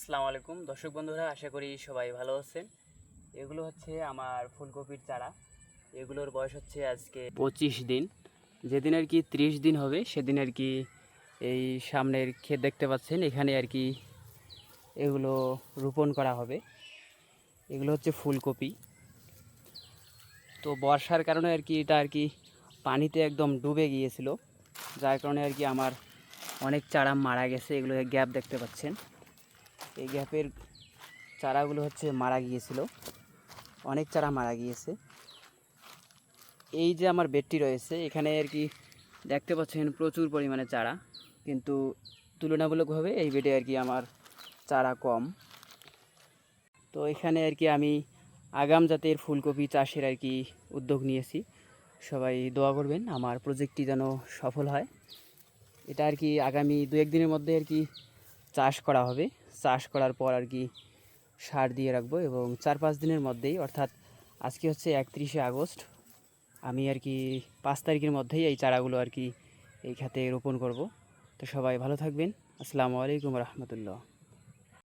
আসসালামু আলাইকুম। দর্শক বন্ধুরা, আশা করি সবাই ভালো আছেন। এগুলো হচ্ছে আমার ফুলকপির চারা। এগুলোর বয়স হচ্ছে আজকে পঁচিশ দিন। যেদিন আর কি ত্রিশ দিন হবে, সেদিন আর কি এই সামনের ক্ষেত দেখতে পাচ্ছেন। এখানে আর কি এগুলো রোপণ করা হবে। এগুলো হচ্ছে ফুলকপি। তো বর্ষার কারণে আর কি এটা আর কি পানিতে একদম ডুবে গিয়েছিল। যার কারণে আর কি আমার অনেক চারা মারা গেছে। এগুলো গ্যাপ দেখতে পাচ্ছেন। এই গ্যাপের চারাগুলো হচ্ছে মারা গিয়েছিল। অনেক চারা মারা গিয়েছে। এই যে আমার বেডটি রয়েছে, এখানে আর কি দেখতে পাচ্ছেন প্রচুর পরিমাণে চারা, কিন্তু তুলনামূলকভাবে এই বেডে আর কি আমার চারা কম। তো এখানে আর কি আমি আগাম জাতের ফুলকপি চাষের আর কি উদ্যোগ নিয়েছি। সবাই দোয়া করবেন, আমার প্রজেক্টটি যেন সফল হয়। এটা আর কি আগামী দু একদিনের মধ্যে আর কি চাষ করা হবে। চাষ করার পর আর কি সার দিয়ে রাখব এবং চার পাঁচ দিনের মধ্যেই, অর্থাৎ আজকে হচ্ছে একত্রিশে আগস্ট, আমি আর কি পাঁচ তারিখের মধ্যেই এই চারাগুলো আর কি এই খাতে রোপণ করব। তো সবাই ভালো থাকবেন। আসসালামু আলাইকুম রহমতুল্লাহ।